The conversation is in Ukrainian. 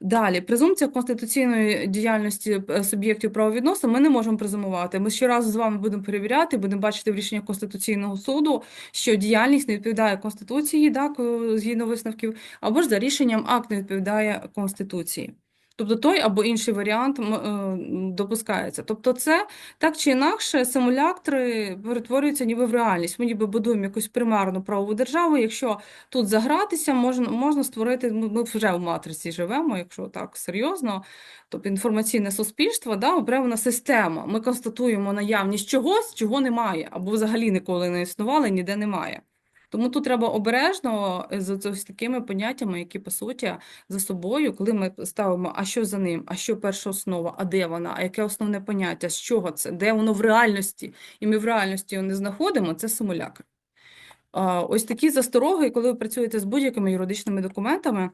Далі, презумпція конституційної діяльності е, суб'єктів правовідносин ми не можемо презумувати. Ми щоразу з вами будемо перевіряти, будемо бачити в рішеннях Конституційного суду, що діяльність не відповідає Конституції, так, е, згідно висновків, або ж за рішенням акт не відповідає Конституції. Тобто той або інший варіант е, допускається. Тобто це так чи інакше симулятори перетворюються ніби в реальність. Ми ніби будуємо якусь примарну правову державу. Якщо тут загратися, можна, можна створити, ми вже в матриці живемо, якщо так серйозно, тобто інформаційне суспільство, да, определена система. Ми констатуємо наявність чогось, чого немає, або взагалі ніколи не існувало, ніде немає. Тому тут треба обережно з з такими поняттями, які по суті за собою, коли ми ставимо, а що за ним, а що перша основа, а де вона, а яке основне поняття, з чого це, де воно в реальності, і ми в реальності його не знаходимо, це симулякр. Ось такі застороги, коли ви працюєте з будь-якими юридичними документами,